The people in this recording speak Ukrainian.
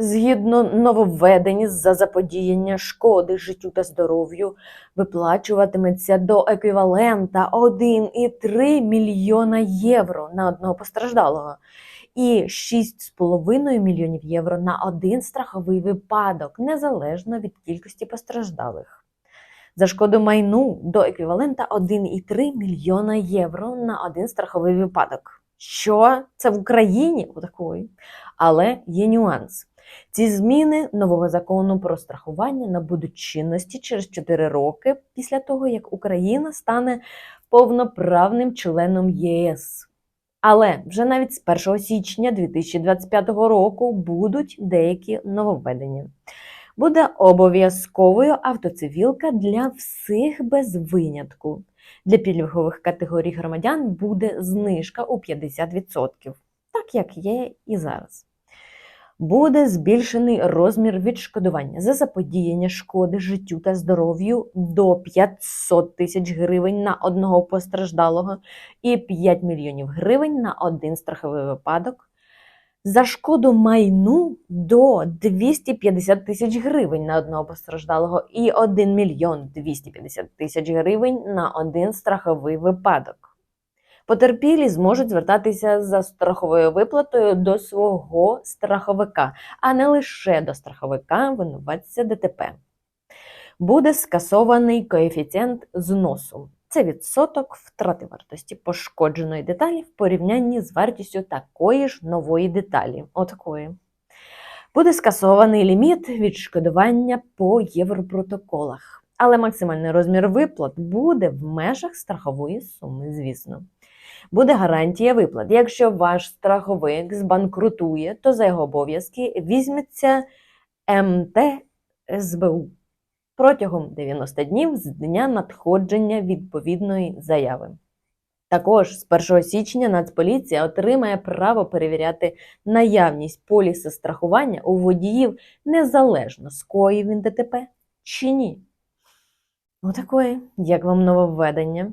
Згідно нововведень за заподіяння шкоди життю та здоров'ю виплачуватиметься до еквівалента 1,3 мільйона євро на одного постраждалого і 6,5 мільйонів євро на один страховий випадок, незалежно від кількості постраждалих. За шкоду майну до еквівалента 1,3 мільйона євро на один страховий випадок. Що це в Україні? Отакої. Але є нюанс. Ці зміни нового закону про страхування набудуть чинності через 4 роки після того, як Україна стане повноправним членом ЄС. Але вже навіть з 1 січня 2025 року будуть деякі нововведення. Буде обов'язковою автоцивілка для всіх без винятку. Для пільгових категорій громадян буде знижка у 50%, так як є і зараз. Буде збільшений розмір відшкодування за заподіяння шкоди життю та здоров'ю до 500 тисяч гривень на одного постраждалого і 5 мільйонів гривень на один страховий випадок. За шкоду майну до 250 тисяч гривень на одного постраждалого і 1 мільйон 250 тисяч гривень на один страховий випадок. Потерпілі зможуть звертатися за страховою виплатою до свого страховика, а не лише до страховика винуватця ДТП. Буде скасований коефіцієнт зносу. Це відсоток втрати вартості пошкодженої деталі в порівнянні з вартістю такої ж нової деталі. Отакої. Буде скасований ліміт відшкодування по європротоколах, але максимальний розмір виплат буде в межах страхової суми, звісно. Буде гарантія виплат. Якщо ваш страховик збанкрутує, то за його обов'язки візьметься МТ СБУ протягом 90 днів з дня надходження відповідної заяви. Також з 1 січня Нацполіція отримає право перевіряти наявність поліса страхування у водіїв незалежно скоїв він ДТП чи ні. Отакої, як вам нововведення.